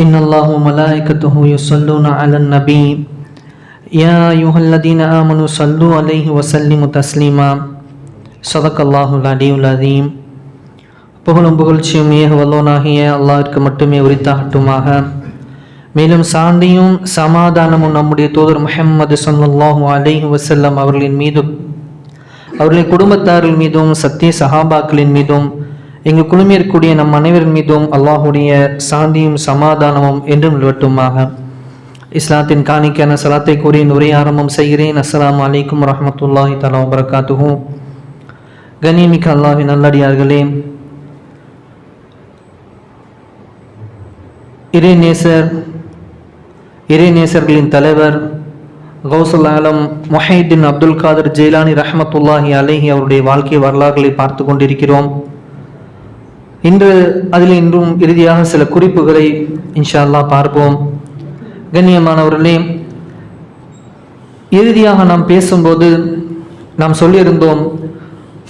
إن الله وملائكته يصلون على النبي يا أيها الذين آمنوا صلوا عليه وسلموا تسليما صدق الله العلي العظيم புகழும் புகழ்ச்சியும் ஏக வல்லோனாகிய அல்லாஹ்விற்கு மட்டுமே உரித்தாகட்டுமாக மேலும் சாந்தியும் சமாதானமும் நம்முடைய தூதர் முஹம்மது ஸல்லல்லாஹு அலைஹி வஸல்லம் அவர்களின் மீதும் அவர்களின் குடும்பத்தார்கள் மீதும் சத்திய சஹாபாக்களின் மீதும் எங்கள் குழுமியிருக்கக்கூடிய நம் அனைவரின் மீதும் அல்லாஹுடைய சாந்தியும் சமாதானமும் என்றும் நிலவட்டுமாக. இஸ்லாத்தின் காணிக்கான சலாத்தை கூறி நுரை ஆரம்பம் செய்கிறேன். அஸ்லாம் அலைக்கும் வரஹ்மத்துல்லாஹி தலா வபரகாத்துஹு. கண்ணியமிக்க அல்லாஹின் நல்லடியார்களே இறைநேசர் இறைநேசர்களின் தலைவர் கௌசுல் ஆலம் மொஹைதீன் அப்துல் காதர் ஜெயிலானி ரஹமத்துல்லாஹி அலேஹி அவருடைய வாழ்க்கை வரலாறுகளை பார்த்து கொண்டிருக்கிறோம். இன்று அதில் இன்றும் இறுதியாக சில குறிப்புகளை இன்ஷா அல்லாஹ் பார்ப்போம். கண்ணியமானவர்களே இறுதியாக நாம் பேசும்போது நாம் சொல்லியிருந்தோம்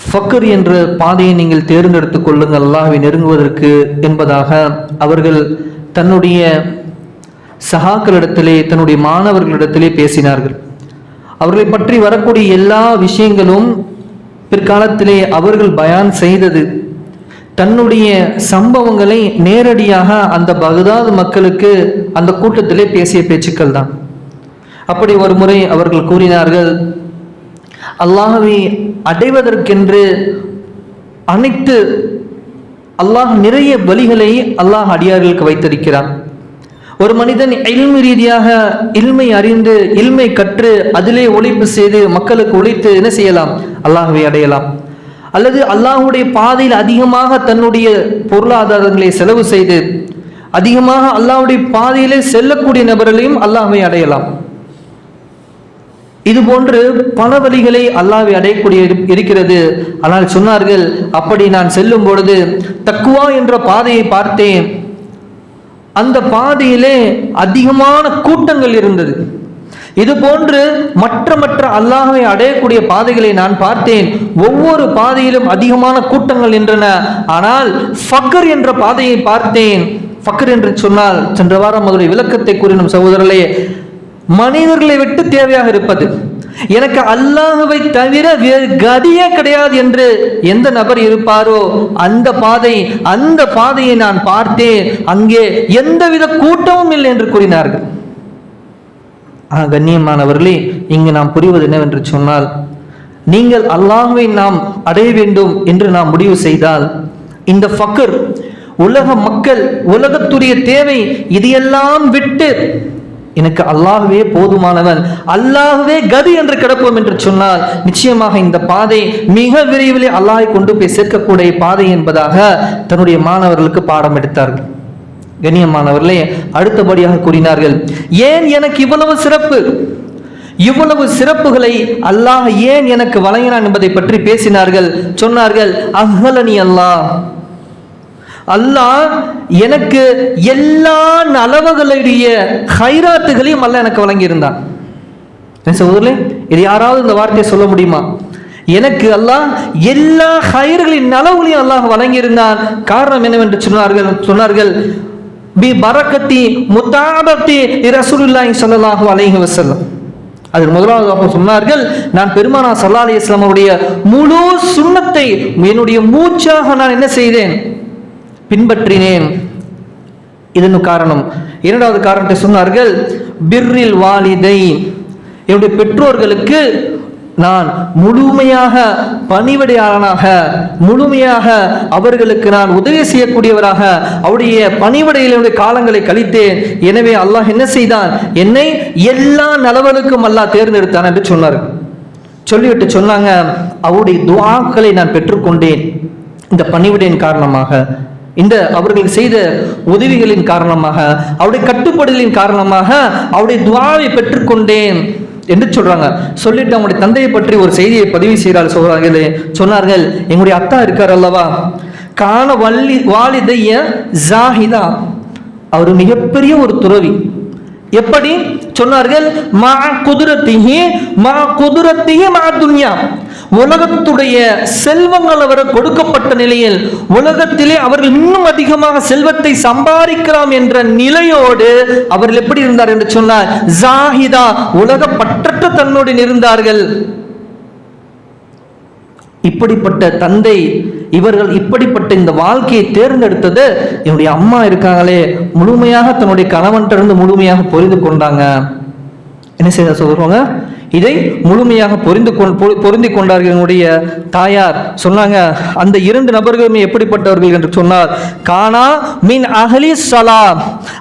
ஃபக்கர் என்ற பாதையை நீங்கள் தேர்ந்தெடுத்துக் கொள்ளுங்கள் அல்லாஹை நெருங்குவதற்கு என்பதாக அவர்கள் தன்னுடைய சகாக்களிடத்திலே தன்னுடைய மாணவர்களிடத்திலே பேசினார்கள். அவர்களை பற்றி வரக்கூடிய எல்லா விஷயங்களும் பிற்காலத்திலே அவர்கள் பயான் செய்தது. தன்னுடைய சம்பவங்களை நேரடியாக அந்த பகதாத் மக்களுக்கு அந்த கூட்டத்திலே பேசிய பேச்சுக்கள் தான். அப்படி ஒரு முறை அவர்கள் கூறினார்கள் அல்லாஹவை அடைவதற்கென்று அனைத்து அல்லாஹ் நிறைய வழிகளை அல்லாஹ் அடியார்களுக்கு வைத்திருக்கிறான். ஒரு மனிதன் இல்மு ரீதியாக இல்மை அறிந்து இல்மை கற்று அதிலே உழைப்பு செய்து மக்களுக்கு உழைத்து என்ன செய்யலாம்? அல்லாஹவை அடையலாம். அல்லது அல்லாஹுடைய பாதையில் அதிகமாக தன்னுடைய பொருளாதாரங்களை செலவு செய்து அதிகமாக அல்லாஹுடைய பாதையிலே செல்லக்கூடிய நபர்களையும் அல்லாஹை அடையலாம். இது போன்று பல வழிகளை அல்லாவை அடையக்கூடிய இருக்கிறது. ஆனால் சொன்னார்கள் அப்படி நான் செல்லும் பொழுது தக்குவா என்ற பாதையை பார்த்தேன். அந்த பாதையிலே அதிகமான கூட்டங்கள் இருந்தது. இது போன்று மற்ற மற்ற அல்லாஹவை அடையக்கூடிய பாதைகளை நான் பார்த்தேன். ஒவ்வொரு பாதையிலும் அதிகமான கூட்டங்கள் நின்றன. ஆனால் ஃபக்கர் என்ற பாதையை பார்த்தேன். ஃபக்கர் என்று சொன்னால் சென்ற வாரம் அதனுடைய விளக்கத்தை கூறினும் சகோதரர்களே மனிதர்களை விட்டு தேவையாக இருப்பது. எனக்கு அல்லாஹவை தவிர வேறு கதியே கிடையாது என்று எந்த நபர் இருப்பாரோ அந்த பாதை அந்த பாதையை நான் பார்த்தேன். அங்கே எந்தவித கூட்டமும் இல்லை என்று கூறினார்கள். கண்ணியமானவர்களே இங்கு நாம் புரிவது என்னவென்று சொன்னால் நீங்கள் அல்லாஹுவை நாம் அடைய வேண்டும் என்று நாம் முடிவு செய்தால் இந்த ஃபக்கர் உலக மக்கள் உலகத்துடைய தேவை இதையெல்லாம் விட்டு எனக்கு அல்லாகவே போதுமானவன் அல்லாகவே கதி என்று கிடப்போம் என்று சொன்னால் நிச்சயமாக இந்த பாதை மிக விரைவிலே அல்லாஹை கொண்டு போய் சேர்க்கக்கூடிய பாதை என்பதாக தன்னுடைய மாணவர்களுக்கு பாடம் எடுத்தார்கள். கண்ணியமானவர்களே அடுத்தபடியாக கூறினார்கள் ஏன் எனக்கு இவ்வளவு சிறப்பு? இவ்வளவு சிறப்புகளை அல்லாஹ் ஏன் எனக்கு வழங்கினான் என்பதை பற்றி பேசினார்கள். சொன்னார்கள் அஹலனி அல்லாஹ். அல்லாஹ் எனக்கு எல்லா நலவுகளுடைய ஹைராத்துகளையும் அல்லாஹ் எனக்கு வழங்கியிருந்தான். சகோதரே இது யாராவது இந்த வார்த்தையை சொல்ல முடியுமா? எனக்கு அல்லாஹ் எல்லா ஹைர்களின் நலவுகளையும் அல்லாஹ் வழங்கியிருந்தான். காரணம் என்னவென்று சொன்னார்கள் சொன்னார்கள் பி பரக்கத்தி முத்தாபத்தி ரசூலுல்லாஹி ஸல்லல்லாஹு அலைஹி வஸல்லம். அதில் முதலாவது அப்போ சொன்னார்கள் நான் பெருமானா சல்லா அலி இஸ்லாமுடைய முழு சுண்ணத்தை என்னுடைய மூச்சாக நான் என்ன செய்தேன்? பின்பற்றினேன். இதன் காரணம். இரண்டாவது காரணத்தை சொன்னார்கள் பிர்ரில் வாலிதை என்னுடைய பெற்றோர்களுக்கு நான் முழுமையாக பணிவிடையாளனாக முழுமையாக அவர்களுக்கு நான் உதவி செய்யக்கூடியவராக அவருடைய பணிவிடையில் காலங்களை கழித்தேன். எனவே அல்லாஹ் என்ன செய்தான்? என்னை எல்லா நலவனுக்கும் அல்லாஹ் தேர்ந்தெடுத்தான் என்று சொன்னார். சொல்லிவிட்டு சொன்னாங்க அவருடைய துவாக்களை நான் பெற்றுக்கொண்டேன். இந்த பணிவிடையின் காரணமாக இந்த அவர்கள் செய்த உதவிகளின் காரணமாக அவருடைய கட்டுப்படுதலின் காரணமாக அவருடைய துவாவை பெற்றுக்கொண்டேன். என்று சொல்றாங்க. சொல்லிட்டு அவங்களுடைய தந்தையை பற்றி ஒரு செய்தியை பதிவு செய்கிறார் சொல்றாங்களே சொன்னார்கள் எங்களுடைய அத்தா இருக்கார் அல்லவா? காண வள்ளி வாலிதைய ஜாஹிதா அவர் மிகப்பெரிய ஒரு துறவி. எப்படி? சொன்னார்கள் மா குதிரத்தையும் மா குதிரத்தையும் மா துன்யா. உலகத்துடைய செல்வங்கள் அவருக்கு கொடுக்கப்பட்ட நிலையில் உலகத்திலே அவர்கள் இன்னும் அதிகமாக செல்வத்தை சம்பாதிக்கலாம் என்ற நிலையோடு அவர்கள் எப்படி இருந்தார் என்று சொன்னார் ஜாஹிதா உலக பற்றற்ற தன்னுடன் இருந்தார்கள். இப்படிப்பட்ட தந்தை இவர்கள் இப்படிப்பட்ட இந்த வாழ்க்கையை தேர்ந்தெடுத்தது என்னுடைய அம்மா இருக்காங்களே முழுமையாக தன்னுடைய கணவன்கிட்ட முழுமையாக புரிந்து கொண்டாங்க. என்ன செய்த சொல்றவங்க இதை முழுமையாக பொருந்து பொருந்தி கொண்டார்கள் என்னுடைய தாயார். சொன்னாங்க அந்த இரண்டு நபர்களுமே எப்படிப்பட்டவர்கள் என்று சொன்னார் கானா மின் அகலி சலா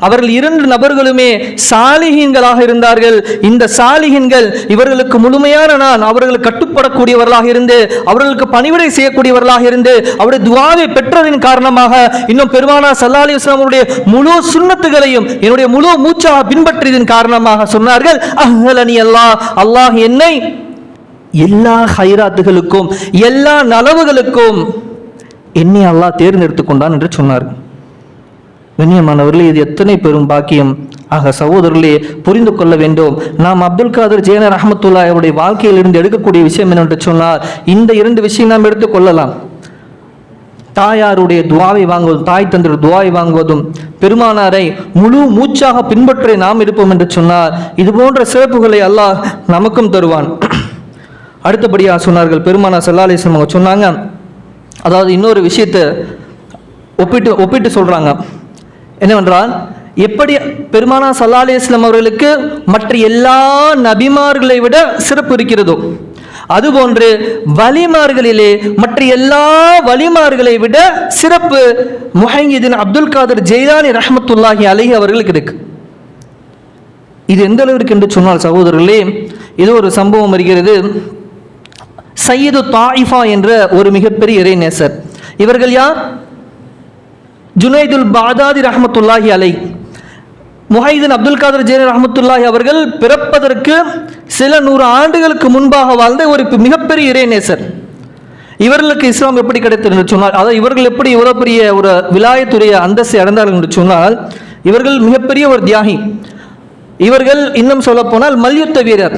அவர்கள் இரண்டு நபர்களுமே சாலிஹீன்களாக இருந்தார்கள். இந்த சாலிஹீன்கள் இவர்களுக்கு முழுமையான நான் அவர்களுக்கு கட்டுப்படக்கூடியவர்களாக இருந்து அவர்களுக்கு பணிவிடை செய்யக்கூடியவர்களாக இருந்து அவருடைய துவாவை பெற்றதின் காரணமாக இன்னும் பெருமானா சல்லா அலி இஸ்லாமுடைய முழு சுண்ணத்துகளையும் என்னுடைய முழு மூச்சாக பின்பற்றியதன் காரணமாக சொன்னார்கள் அஹ்லனி அல்லாஹ் அல்லாஹ் என்னை எல்லா ஹைராத்துகளுக்கும் எல்லா நலவுகளுக்கும் என்னை அல்லாஹ் தேர்ந்தெடுத்து கொண்டான் என்று சொன்னார். கண்ணியமானவர்களே இது எத்தனை பெரும் பாக்கியம். ஆக சகோதரர்களே புரிந்து கொள்ள வேண்டும். நாம் அப்துல் காதர் ஜெயனர் அஹமத்துல்லா அவருடைய வாழ்க்கையிலிருந்து எடுக்கக்கூடிய விஷயம் என்னவென்று சொன்னால் இந்த இரண்டு விஷயம் நாம் எடுத்துக்கொள்ளலாம் தாயாருடைய துவாவை வாங்குவதும் தாய் தந்தைய துவாவை வாங்குவதும் பெருமானாரை முழு மூச்சாக பின்பற்றி நாம் இருப்போம் என்று சொன்னார் இது போன்ற சிறப்புகளை அல்லாஹ் நமக்கும் தருவான். அடுத்தபடியாக சொன்னார்கள் பெருமானா சல்லா அவங்க சொன்னாங்க அதாவது இன்னொரு விஷயத்தை ஒப்பிட்டு ஒப்பிட்டு சொல்கிறாங்க என்னவென்றால் எப்படி பெருமானா சல்லா அலிஸ்லாம் அவர்களுக்கு மற்ற எல்லா நபிமார்களை விட சிறப்பு இருக்கிறதோ அதுபோன்று வலிமார்களிலே மற்ற எல்லா வலிமார்களை விட சிறப்பு முஹங்கிதின் அப்துல் காதர் ஜெய்தானி ரஹமத்துல்லாஹி அலஹி அவர்களுக்கு இருக்கு. இது எந்த அளவிற்கு என்று சொன்னால் சகோதரர்களே இது ஒரு சம்பவம் வருகிறது. சையது தாயிஃபா என்ற ஒரு மிகப்பெரிய இறைநேசர். இவர்கள் யார்? ஜுனைதுல் பாதாதி ரஹமத்துல்லாஹி அலை முஹைதீன் அப்துல் காதர் ஜெயின் ரஹமத்துல்லாஹி அவர்கள் பிறப்பதற்கு சில நூறு ஆண்டுகளுக்கு முன்பாக வாழ்ந்த ஒரு மிகப்பெரிய இறைநேசர். இவர்களுக்கு இஸ்லாம் எப்படி கிடைத்தது என்று சொன்னால் அதாவது இவர்கள் எப்படி இவ்வளோ பெரிய ஒரு விலாயத்துடைய அந்தஸ்தை அடைந்தார்கள் என்று சொன்னால் இவர்கள் மிகப்பெரிய ஒரு தியாகி. இவர்கள் இன்னும் சொல்ல போனால் மல்யுத்த வீரர்.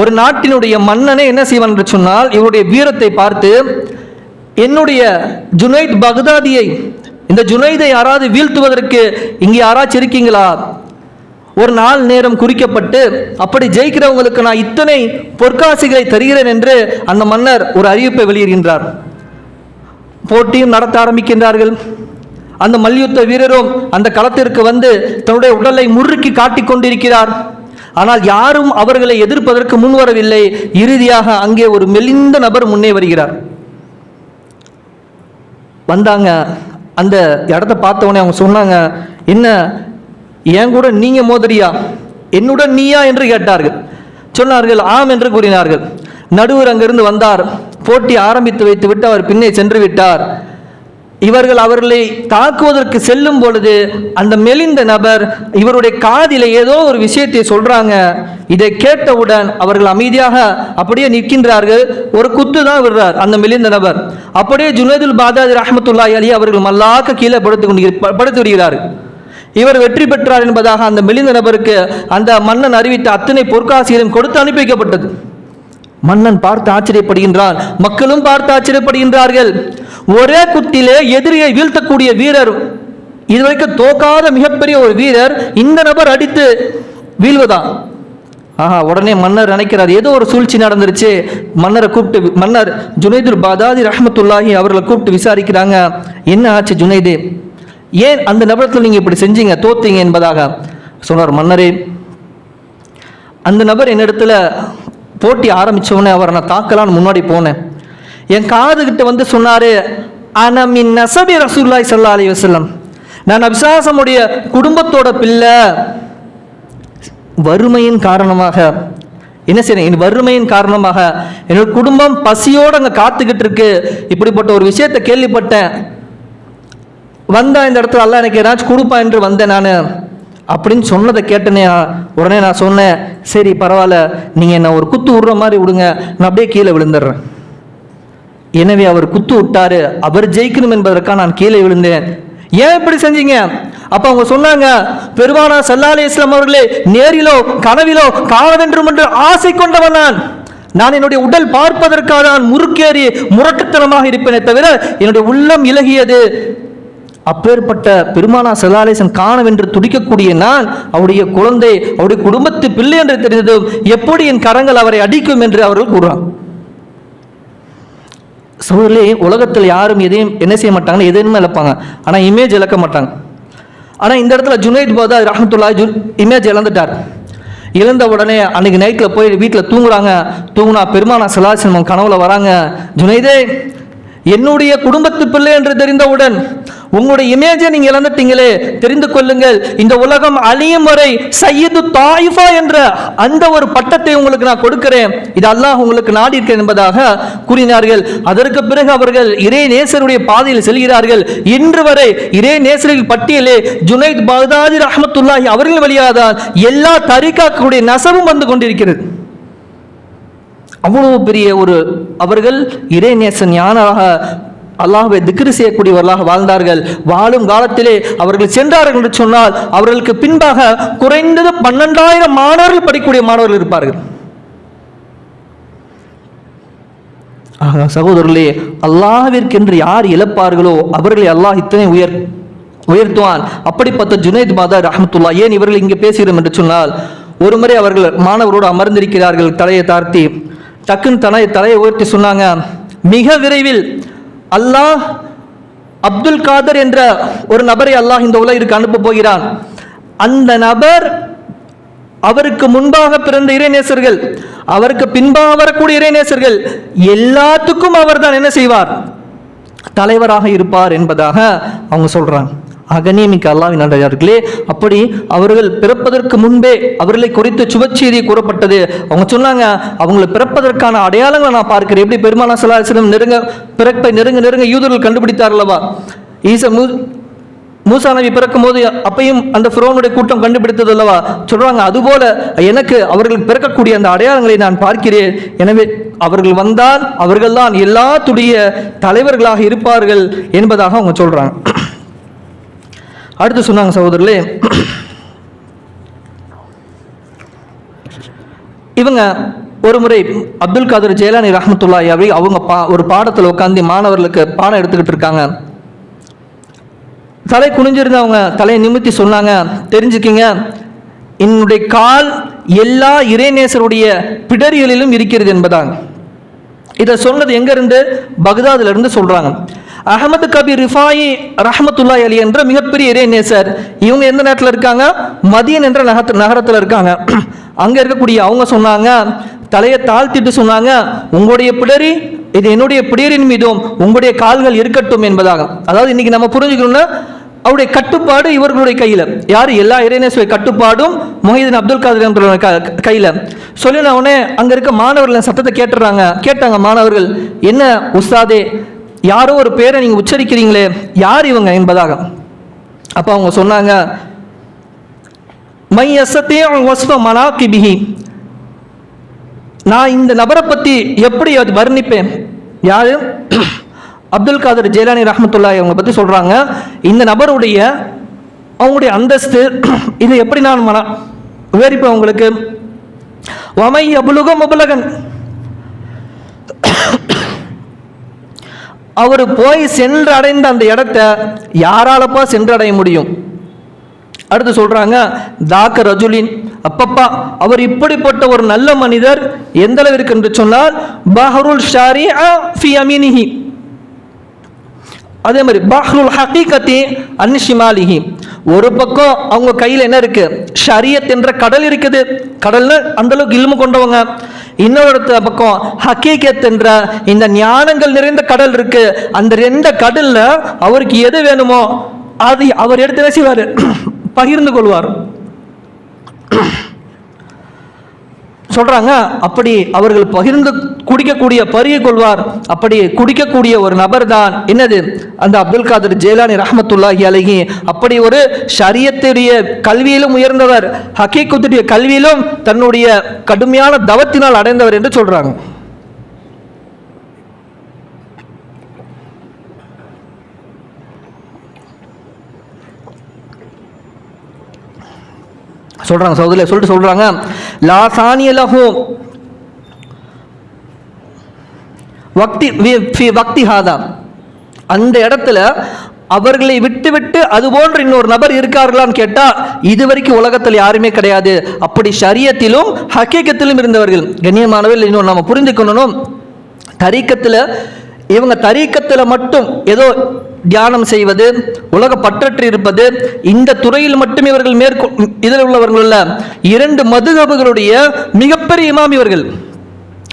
ஒரு நாட்டினுடைய மன்னனே என்ன செய்வான் என்று சொன்னால் இவருடைய வீரத்தை பார்த்து என்னுடைய ஜுனைத் பக்தாதியை இந்த ஜுனைதை யாராவது வீழ்த்துவதற்கு இங்கே யாராச்சும் இருக்கீங்களா? ஒரு நாள் நேரம் குறிக்கப்பட்டு அப்படி ஜெயிக்கிறவங்களுக்கு நான் இத்தனை பொற்காசிகளை தருகிறேன் என்று அந்த மன்னர் ஒரு அறிவிப்பை வெளியிடுகின்றார். போட்டியும் நடத்த ஆரம்பிக்கின்றார்கள். அந்த மல்யுத்த வீரரும் அந்த களத்திற்கு வந்து தன்னுடைய உடலை முறுக்கி காட்டிக் கொண்டிருக்கிறார். ஆனால் யாரும் அவர்களை எதிர்ப்பதற்கு முன்வரவில்லை இறுதியாக அங்கே ஒரு மெலிந்த நபர் முன்னே வருகிறார். வந்தாங்க. அந்த இடத்த பார்த்தவொடனே அவங்க சொன்னாங்க என்ன என் கூட நீங்கள் மோதிரியா என்னுடன் நீயா? என்று கேட்டார்கள். சொன்னார்கள் ஆம் என்று கூறினார்கள். நடுவர் அங்கிருந்து வந்தார். போட்டி ஆரம்பித்து வைத்து விட்டு அவர் பின்னே சென்று விட்டார். இவர்கள் அவர்களை தாக்குவதற்கு செல்லும் பொழுது அந்த மெலிந்த நபர் இவருடைய காதில் ஏதோ ஒரு விஷயத்தை சொல்றாங்க. இதை கேட்டவுடன் அவர்கள் அமைதியாக அப்படியே நிற்கின்றார்கள். ஒரு குத்து தான் விடுறார் அந்த மெலிந்த நபர். அப்படியே ஜுனேதுல் பாதாஜி ரஹமத்துல்லாஹி அலி அவர்கள் மல்லாக்க கீழே படுத்து கொண்டு படுத்து விடுகிறார் இவர் வெற்றி பெற்றார் என்பதாக அந்த மெலிந்த நபருக்கு அந்த மன்னன் அறிவித்த அத்தனை பொற்காசிகளும் கொடுத்து அனுப்பி வைக்கப்பட்டது. மன்னன் பார்த்து ஆச்சரியப்படுகின்றான். மக்களும் பார்த்து ஆச்சரியப்படுகின்றார்கள். ஒரே குத்திலே எதிரியை வீழ்த்தக்கூடிய வீரர் இதுவரைக்கும் தோக்காத மிகப்பெரிய ஒரு வீரர் இந்த நபர் அடித்து வீழ்வதா? ஆஹா உடனே மன்னர் நினைக்கிறார் ஏதோ ஒரு சூழ்ச்சி நடந்துருச்சு. மன்னரை கூப்பிட்டு மன்னர் ஜுனைதுல் பாதாதி ரஹமத்துல்லாஹி அவர்களை கூப்பிட்டு விசாரிக்கிறாங்க. என்ன ஆச்சு ஜுனைது? ஏன் அந்த நபரத்தில் நீங்க இப்படி செஞ்சீங்க தோத்தீங்க என்பதாக சொன்னார் மன்னரே. அந்த நபர் என்னிடத்துல போட்டி ஆரம்பிச்ச அவரை நான் தாக்கலான்னு முன்னாடி போனேன். என் காதுகிட்ட வந்து சொன்னாரு அனமின் நசபி ரசூல்லாய் சல்லா அலி வசல்லம் நான் அபிசாசமுடைய குடும்பத்தோட பிள்ளை. வறுமையின் காரணமாக என்ன செய்ய என் வறுமையின் காரணமாக என்னோட குடும்பம் பசியோடு அங்கே காத்துக்கிட்டு இருக்கு. இப்படிப்பட்ட ஒரு விஷயத்தை கேள்விப்பட்டேன். வந்தேன் இந்த இடத்துல அல்லாஹ் எனக்கு ஏதாச்சும் கொடுப்பா என்று வந்தேன் நான். அப்படின்னு சொன்னதை கேட்டனே உடனே நான் சொன்னேன் சரி பரவாயில்ல நீங்கள் என்ன ஒரு குத்து விடுற மாதிரி விடுங்க நான் அப்படியே கீழே விழுந்துடுறேன். எனவே அவர் குத்து விட்டாரு. அவர் ஜெயிக்கணும் என்பதற்காக நான் கீழே விழுந்தேன். ஏன் இப்படி செஞ்சீங்க? அப்ப அவங்க சொன்னாங்க பெருமானா சல்லாலே இஸ்லாம் அவர்களே நேரிலோ கனவிலோ காண வேண்டும் என்று ஆசை கொண்டவன் நான். நான் என்னுடைய உடல் பார்ப்பதற்காக நான் முறுக்கேறி முரட்டுத்தனமாக இருப்பேனே தவிர என்னுடைய உள்ளம் இலகியது. அப்பேற்பட்ட பெருமானா செலாலேசன் காணவென்று துடிக்கக்கூடிய நான் அவருடைய குழந்தை அவருடைய குடும்பத்து பிள்ளை என்று தெரிந்ததும் எப்படி என் கரங்கள் அவரை அடிக்கும் என்று அவர்கள் கூறுறான் சோழர்களே உலகத்தில் யாரும் எதையும் என்ன செய்ய மாட்டாங்கன்னா எதையுமே இழப்பாங்க. ஆனால் இமேஜ் இழக்க மாட்டாங்க. ஆனால் இந்த இடத்துல ஜுனைத் பாதா ரஹமத்துல்லா ஜு இமேஜ் இழந்துட்டார். இழந்த உடனே அன்னைக்கு நைட்டில் போய் வீட்டில் தூங்குறாங்க. தூங்குனா பெருமானா சலாசினம் கனவுல வராங்க. ஜுனைதே என்னுடைய குடும்பத்து பிள்ளை என்று தெரிந்தவுடன் உங்களுடைய இமேஜை நீங்க இழந்துட்டீங்களே. தெரிந்து கொள்ளுங்கள். இந்த உலகம் அழியும் வரை சையது தாயிஃபா என்ற அந்த ஒரு பட்டத்தை உங்களுக்கு நான் கொடுக்கிறேன். இது அல்லாஹ் உங்களுக்கு நாடி இருக்கிறேன் என்பதாக கூறினார்கள். அதற்கு பிறகு அவர்கள் இறை நேசருடைய பாதையில் செல்கிறார்கள். இன்று வரை இறை நேசரின் பட்டியலே ஜுனைத் பகதாதி ரஹமத்துல்லாஹி அவர்கள் வழியாதான் எல்லா தரிகாக்களுடைய நசவும் வந்து கொண்டிருக்கிறது. அவ்வளவு பெரிய ஒரு அவர்கள் இறைநேசன் ஞானாக அல்லாஹுவை திக்ரு செய்யக்கூடியவர்களாக வாழ்ந்தார்கள். வாழும் காலத்திலே அவர்கள் சென்றார்கள் என்று சொன்னால் அவர்களுக்கு பின்பாக குறைந்தது பன்னெண்டாயிரம் மாணவர்கள் படிக்கக்கூடிய மாணவர்கள் இருப்பார்கள். ஆக சகோதரர்களே அல்லாஹிற்கென்று யார் இழப்பார்களோ அவர்களை அல்லாஹ் இத்தனை உயர் உயர்த்துவான். அப்படிப்பட்ட ஜுனைத் மாதா ரஹமத்துல்லா ஏன் இவர்கள் இங்கே பேசுகிறோம் என்று சொன்னால் ஒருமுறை அவர்கள் மாணவரோடு அமர்ந்திருக்கிறார்கள் தலையை தாழ்த்தி டக்குன்னு தலை தலையை உயர்த்தி சொன்னாங்க மிக விரைவில் அல்லாஹ் அப்துல் காதர் என்ற ஒரு நபரை அல்லாஹ் இந்த உலகிற்கு அனுப்ப போகிறான். அந்த நபர் அவருக்கு முன்பாக பிறந்த இறைநேசர்கள் அவருக்கு பின்பாக வரக்கூடிய இறைநேசர்கள் எல்லாத்துக்கும் அவர்தான் என்ன செய்வார்? தலைவராக இருப்பார் என்பதாக அவங்க சொல்றாங்க. அகநியமிக்க அல்லாவின் நன்றார்களே அப்படி அவர்கள் பிறப்பதற்கு முன்பே அவர்களை குறித்து சுபச்செய்தி கூறப்பட்டது. அவங்க சொன்னாங்க அவங்களை பிறப்பதற்கான அடையாளங்களை நான் பார்க்கிறேன். எப்படி பெருமானா சலாஹம் நெருங்க பிறப்பை நெருங்க நெருங்க யூதர்கள் கண்டுபிடித்தார்களவா ஈச மூ மூசா நபி பிறக்கும் போது அப்பையும் அந்த ஃபிரோனுடைய கூட்டம் கண்டுபிடித்தது அல்லவா? சொல்றாங்க அதுபோல எனக்கு அவர்கள் பிறக்கக்கூடிய அந்த அடையாளங்களை நான் பார்க்கிறேன். எனவே அவர்கள் வந்தால் அவர்கள்தான் எல்லாத்துடைய தலைவர்களாக இருப்பார்கள் என்பதாக அவங்க சொல்றாங்க. அடுத்து சொன்னாங்க சகோதரர்களே இவங்க ஒரு முறை அப்துல் காதர் ஜெயலானி ரஹமத்துல்லாய் அவை அவங்க பா ஒரு பாடத்தில் உட்காந்து மாணவர்களுக்கு பாடம் எடுத்துக்கிட்டு இருக்காங்க. தலை குனிஞ்சிருந்தவங்க தலையை நிமித்தி சொன்னாங்க தெரிஞ்சுக்கிங்க என்னுடைய கால் எல்லா இறைநேசருடைய பிடரிகளிலும் இருக்கிறது என்பதாங்க. இதை சொன்னது எங்கேருந்து? பக்தாதிலிருந்து சொல்கிறாங்க அகமது கபீர் ரிஃபாயி ரஹமத்துல்லா அலி என்ற மிகப்பெரிய இறைநேசர் இவங்க எந்த நேரத்தில் இருக்காங்க? மதியன் என்ற நகர நகரத்தில் இருக்காங்க. அங்கே இருக்கக்கூடிய அவங்க சொன்னாங்க தலையை தாழ்த்திட்டு சொன்னாங்க உங்களுடைய பிடரி இது என்னுடைய பிடரின் மீதும் உங்களுடைய கால்கள் இருக்கட்டும் என்பதாக. அதாவது இன்னைக்கு நம்ம புரிஞ்சுக்கணும்னா அவருடைய கட்டுப்பாடு இவர்களுடைய கையில். யார்? எல்லா இறைநேசுவை கட்டுப்பாடும் மொஹிதீன் அப்துல் காதர் என்ற க- கையில். சொல்லின உடனே அங்கே இருக்க மாணவர்கள் சத்தத்தை கேட்டுறாங்க. கேட்டாங்க மாணவர்கள் என்ன உஸ்தாதே யாரோ ஒரு பேரை நீங்கள் உச்சரிக்கிறீங்களே யார் இவங்க என்பதாக. அப்போ அவங்க சொன்னாங்க மை அசத்தே வஸ்வ மனாக்கிபிகி நான் இந்த நபரை பற்றி எப்படி அது வர்ணிப்பேன்? யார்? அப்துல் காதர் ஜெயலானி ரஹமத்துல்லாஹி அவங்க பற்றி சொல்கிறாங்க இந்த நபருடைய அவங்களுடைய அந்தஸ்து இது எப்படி நான் மன விவரிப்பேன் உங்களுக்கு? வமை அபுலுக அபுலகன் அவர் போய் சென்றடைந்த அந்த இடத்த யாராலப்பா சென்றடைய முடியும்? அடுத்து சொல்றாங்க தாக்க ரஜுலின் அப்பப்பா அவர் இப்படிப்பட்ட ஒரு நல்ல மனிதர் எந்த அளவிற்கு என்று சொன்னால் பஹருல் ஷாரி ஃபி அமீனிஹி. அதே மாதிரி பஹ்ருல் ஹகீகத்தி அன்ஷிமாலிஹி ஒரு பக்கம் அவங்க கையில் என்ன இருக்கு? ஷரியத் என்ற கடல் இருக்குது. கடல்னு அந்தளவுக்கு இல்மு கொண்டவங்க. இன்னொரு பக்கம் ஹக்கீகத் என்ற இந்த ஞானங்கள் நிறைந்த கடல் இருக்கு. அந்த ரெண்டு கடல்ல அவருக்கு எது வேணுமோ அது அவர் எடுத்து என்ன செய்வார்? பகிர்ந்து கொள்வார். சொல்கிறாங்க அப்படி அவர்கள் பகிர்ந்து குடிக்கக்கூடிய பருகி கொள்வார். அப்படி குடிக்கக்கூடிய ஒரு நபர் தான் என்னது? அந்த அப்துல் காதர் ஜெயலானி ரஹமத்துல்லாஹி அலகி அப்படி ஒரு ஷரியத்துடைய கல்வியிலும் உயர்ந்தவர் ஹக்கீக்குத்துடைய கல்வியிலும் தன்னுடைய கடுமையான தவத்தினால் அடைந்தவர் என்று சொல்கிறாங்க சொல்கிறாங்க சௌதரில் சொல்லிட்டு சொல்கிறாங்க லா வக்தி வி- ஃபி வக்தி ஹாதா. அந்த இடத்துல அவர்களை விட்டுவிட்டு அது போன்ற இன்னொரு நபர் இருக்கார்களான்னு கேட்டால் இதுவரைக்கும் உலகத்தில் யாருமே கிடையாது. அப்படி சரியத்திலும் ஹக்கீக்கத்திலும் இருந்தவர்கள். கண்ணியமானவர்கள் இன்னொரு நம்ம புரிந்துக்கணும் தரீக்கத்தில் இவங்க தரீக்கத்தில் மட்டும் ஏதோ தியானம் செய்வது உலக பற்றற்று இருப்பது இந்த துறையில் மட்டும் இவர்கள் மேற்கொ இதில் உள்ளவர்கள் அல்ல இரண்டு மதுகபுகளுடைய மிகப்பெரிய இமாம் இவர்கள்.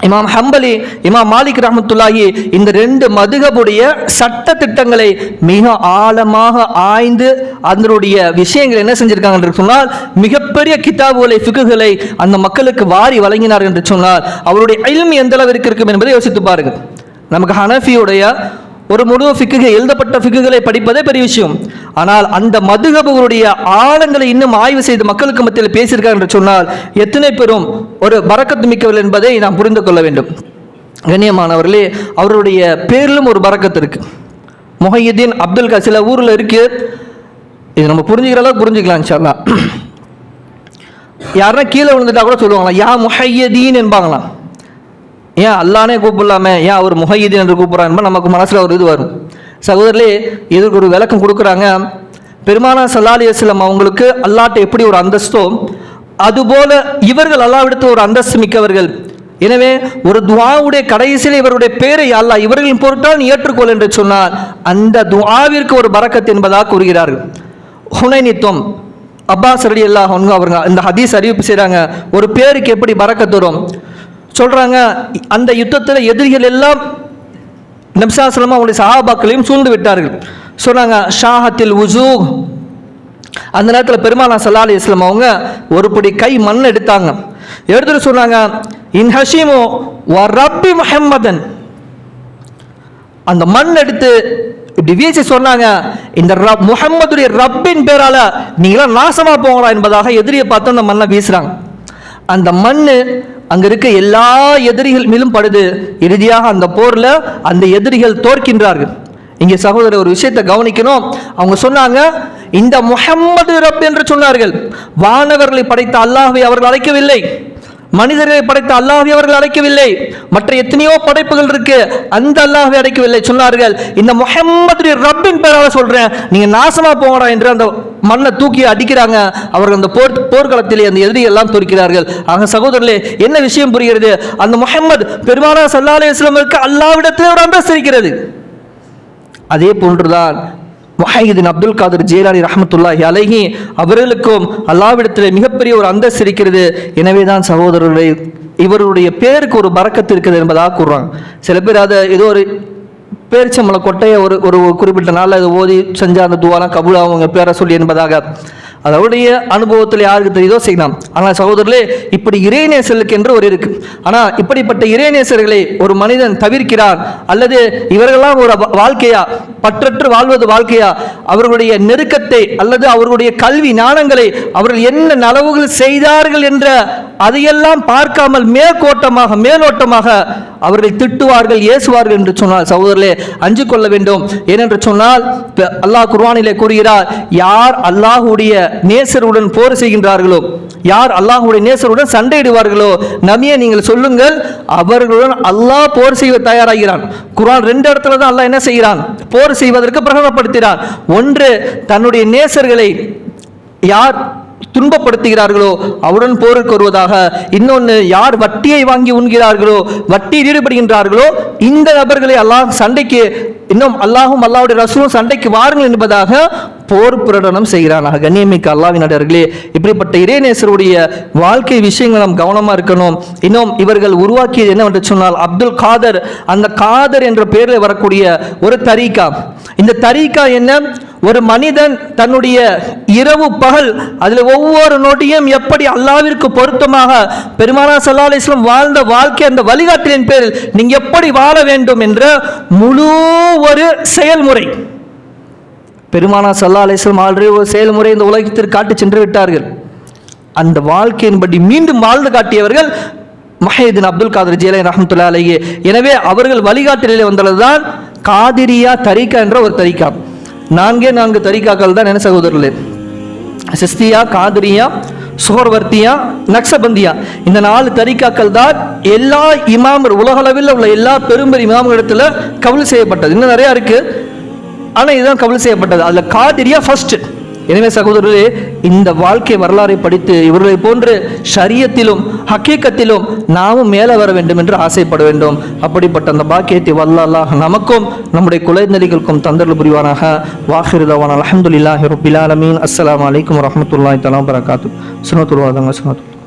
இமாம் ஹம்பலி இமாம் மாலிக் ரஹமத்துல்லாஹி இந்த ரெண்டு மதுகபுடைய சட்ட திட்டங்களை மிக ஆழமாக ஆய்ந்து அதனுடைய விஷயங்கள் என்ன செஞ்சிருக்காங்க என்று சொன்னால் மிகப்பெரிய கிதாபுகளை ஃபிக்குகளை அந்த மக்களுக்கு வாரி வழங்கினார் என்று சொன்னால் அவருடைய இல்மி எந்த அளவிற்கு இருக்கும் என்பதை யோசித்து பாருங்கள். நமக்கு ஹனஃபியுடைய ஒரு முழு ஃபிக்குகை எழுதப்பட்ட ஃபிக்குகளை படிப்பதே பெரிய விஷயம். ஆனால் அந்த மதுகபுகளுடைய ஆழங்களை இன்னும் ஆய்வு செய்து மக்களுக்கு மத்தியில் பேசியிருக்கார் என்று சொன்னால் எத்தனை பேரும் ஒரு பறக்கத்து மிக்கவர்கள் என்பதை நாம் புரிந்து கொள்ள வேண்டும். கண்ணியமானவர்களே அவருடைய பேரிலும் ஒரு பறக்கத்து இருக்கு. முஹையுதீன் அப்துல் கா சில ஊரில் இருக்கு. இது நம்ம புரிஞ்சுக்கிற அளவுக்கு புரிஞ்சுக்கலாம் இன்ஷா யாருன்னா கீழே விழுந்துட்டா கூட சொல்லுவாங்களா யா முஹையதீன் என்பாங்களாம். ஏன் அல்லானே கூப்பிடலாமே? ஏன் அவர் முஹையீதீன் என்று கூப்பிட்றாங்க நமக்கு மனசில் ஒரு இது வரும். சகோதரர்களே இதற்கு ஒரு விளக்கம் கொடுக்குறாங்க. பெருமானா சல்லாலி அஸ்லம் அவங்களுக்கு அல்லாட்ட எப்படி ஒரு அந்தஸ்தோ அதுபோல இவர்கள் அல்லாவிடத்து ஒரு அந்தஸ்து மிக்கவர்கள். எனவே ஒரு துவாவுடைய கடைசியில் இவருடைய பேரை அல்லாஹ் இவர்களின் பொருட்டால் நீ ஏற்றுக்கொள் என்று சொன்னால் அந்த துவாவிற்கு ஒரு பறக்கத் என்பதாக கூறுகிறார்கள். ஹுனைனித்துவம் அப்பாஸ் ரடி அல்லாஹ் அவங்க இந்த ஹதீஸ் அறிவிப்பு செய்கிறாங்க ஒரு பேருக்கு எப்படி பறக்கத் வரும் சொல்கிறாங்க அந்த யுத்தத்தில் எதிரிகள் எல்லாம் நம்சாசலமாக அவனுடைய சஹாபாக்களையும் சூழ்ந்து விட்டார்கள். சொன்னாங்க ஷாஹத்தில் உசூ அந்த நேரத்தில் பெருமானா சல்லா அலி இஸ்லாம் அவங்க ஒரு படி கை மண் எடுத்தாங்க. எடுத்துட்டு சொன்னாங்க இன் ஹஷீமோ வ ரப்பி முஹம்மதன். அந்த மண் எடுத்து இப்படி வீசி சொன்னாங்க இந்த ரப் முஹம்மதுடைய ரப்பின் பேரால நீங்களாம் நாசமா போங்களா என்பதாக எதிரியை பார்த்து அந்த மண்ணை வீசுறாங்க. அந்த மண் அங்க இருக்க எல்லா எதிரிகள் மேலும் படுது. இறுதியாக அந்த போர்ல அந்த எதிரிகள் தோற்கின்றார்கள். இங்கே சகோதரர் ஒரு விஷயத்தை கவனிக்கணும். அவங்க சொன்னாங்க இந்த முஹம்மது ரப் என்று சொன்னார்கள். வானவர்களை படைத்த அல்லாஹை அவர்கள் அழைக்கவில்லை. மனிதர்களை படைத்த அல்லாஹ்வை அவர்கள் அழைக்கவில்லை மற்ற எத்தனையோ படைப்புகள் இருக்கு. அந்த அல்லாஹ்வை அழைக்கவில்லை சொன்னார்கள் இந்த முஹம்மது ரப்பின் பேரால சொல்றேன். நீங்க நாசமா போங்கடா என்று அந்த மண்ணை தூக்கி அடிக்கிறாங்க. அவர்கள் அந்த போர் போர்க்களத்திலே அந்த எதிரிகள் எல்லாம் தோற்கிறார்கள் ஆக சகோதரர்களே என்ன விஷயம் புரிகிறது? அந்த முகமது பெருமானா சல்லா அலி இஸ்லாமிற்கு அல்லாவிடத்தில் ஒரு அந்தஸ்து இருக்கிறது. அதே போன்றுதான் முஹைதீன் அப்துல் காதர் ஜேலானி ரஹமத்துல்லாஹி அலஹி அவர்களுக்கும் அல்லாவிடத்தில் மிகப்பெரிய ஒரு அந்தஸ்து இருக்கிறது. எனவே தான் சகோதரர்களே இவருடைய பேருக்கு ஒரு பறக்கத்து இருக்குது என்பதாக கூறுறாங்க. சில பேர் அதை ஏதோ ஒரு பேரிச்சம்பள கொட்டையை ஒரு ஒரு குறிப்பிட்ட நாளில் அதை ஓதி செஞ்ச அந்த துவாலாம் கபூல் அவங்க பேரை சொல்லி என்பதாக அதனுடைய அனுபவத்தில் யாருக்கு தெரியுதோ செய்யலாம் ஆனால் சகோதரர்களே இப்படி இறைநேசர்களுக்கு என்று ஒரு இருக்கு. ஆனால் இப்படிப்பட்ட இறைநேசர்களை ஒரு மனிதன் தவிர்க்கிறார் அல்லது இவர்களெல்லாம் ஒரு வாழ்க்கையா பற்றற்று வாழ்வது வாழ்க்கையா அவர்களுடைய நெருக்கத்தை அல்லது அவர்களுடைய கல்வி ஞானங்களை அவர்கள் என்ன நலவுகள் செய்தார்கள் என்ற அதையெல்லாம் பார்க்காமல் மேற்கோட்டமாக மேலோட்டமாக அவர்கள் திட்டுவார்கள் ஏசுவார்கள் என்று சொன்னால் சகோதரர்களே அஞ்சு கொள்ள வேண்டும். ஏனென்று சொன்னால் அல்லாஹ் குர்வானிலே கூறுகிறார் யார் அல்லாஹுடைய நேசருடன் போர் செய்கின்றார்களோ? யார் அல்லாஹுடைய நேசருடன் சண்டையிடுவார்களோ? நபியை நீங்கள் சொல்லுங்கள் அவர்களுடன் அல்லாஹ் போர் செய்ய தயாராகிறான். குரான் ரெண்டு இடத்துல தான் அல்லாஹ் என்ன செய்கிறான்? போர் செய்வதற்கு பிரகடனப்படுத்துகிறான். ஒன்று தன்னுடைய நேசர்களை யார் துன்பப்படுத்துகிறார்களோ அவருடன் போருக்கு வருவதாக. இன்னொன்று யார் வட்டியை வாங்கி உண்கிறார்களோ வட்டியில் ஈடுபடுகின்றார்களோ இந்த நபர்களை அல்லாஹ் சண்டைக்கு இன்னும் அல்லாஹும் அல்லாவுடைய ரசூலும் சண்டைக்கு வாருங்கள் என்பதாக போர் பிரகடனம் செய்கிறானாக கண்ணியமிக்க அல்லாவின் அடியார்களே இப்படிப்பட்ட இறைநேசருடைய வாழ்க்கை விஷயங்கள் நாம் கவனமாக இருக்கணும். இன்னும் இவர்கள் உருவாக்கியது என்னவென்று சொன்னால் அப்துல் காதர் அந்த காதர் என்ற பெயரில் வரக்கூடிய ஒரு தரீகா. இந்த தரீக்கா என்ன? ஒரு மனிதன் தன்னுடைய இரவு பகல் அதில் ஒவ்வொரு நொடியும் எப்படி அல்லாவிற்கு பொருத்தமாக பெருமானா சல்லா அலிஸ்லாம் வாழ்ந்த வாழ்க்கை அந்த வழிகாட்டலின் பேரில் நீங்கள் எப்படி வாழ வேண்டும் என்ற முழு ஒரு செயல்முறை. பெருமானா சல்லா அலிஸ்லாம் ஆல்ரெடி ஒரு செயல்முறை இந்த உலகத்திற்கு காட்டி சென்று விட்டார்கள். அந்த வாழ்க்கையின்படி மீண்டும் வாழ்ந்து காட்டியவர்கள் மஹேதின் அப்துல் காதர் ஜேலை ரஹமத்துல்லா அலையே எனவே அவர்கள் வழிகாட்டலில் வந்ததுதான் காதிரியா தரிகா என்ற ஒரு தரிகா நான்கே நான்கு தரிகாக்கள் தான் என்ன சகோதரர்களே? சிஸ்தியா காதிரியா சுகர்வர்த்தியா நக்சபந்தியா. இந்த நாலு தரிக்காக்கள் தான் எல்லா இமாம் உலகளவில் உள்ள எல்லா பெரும்பெரும் இமாம்களிடத்துல கவுல் செய்யப்பட்டது. இன்னும் நிறையா இருக்குது ஆனால் இதுதான் கவலை செய்யப்பட்டது. அதில் காதிரியா ஃபர்ஸ்ட் எனவே சகோதரர்களே இந்த வாழ்க்கை வரலாறை படித்து இவர்களை போன்று ஷரியத்திலும் ஹக்கீக்கத்திலும் நாமும் மேலே வர வேண்டும் என்று ஆசைப்பட வேண்டும். அப்படிப்பட்ட அந்த பாக்கியத்தை வல்லாஹ் நமக்கும் நம்முடைய குலைநலிகளுக்கும் தந்தர்கள் புரிவானாக. வாஹிருதவான் அலமதுல்லாஹி ரபிலாலமீன் அஸ்லாம் வலைக்கம் அலைக்கும் வரமத்துல்லாஹி தலா வரகாத்து சுனத்துருவாதங்க சுனத்து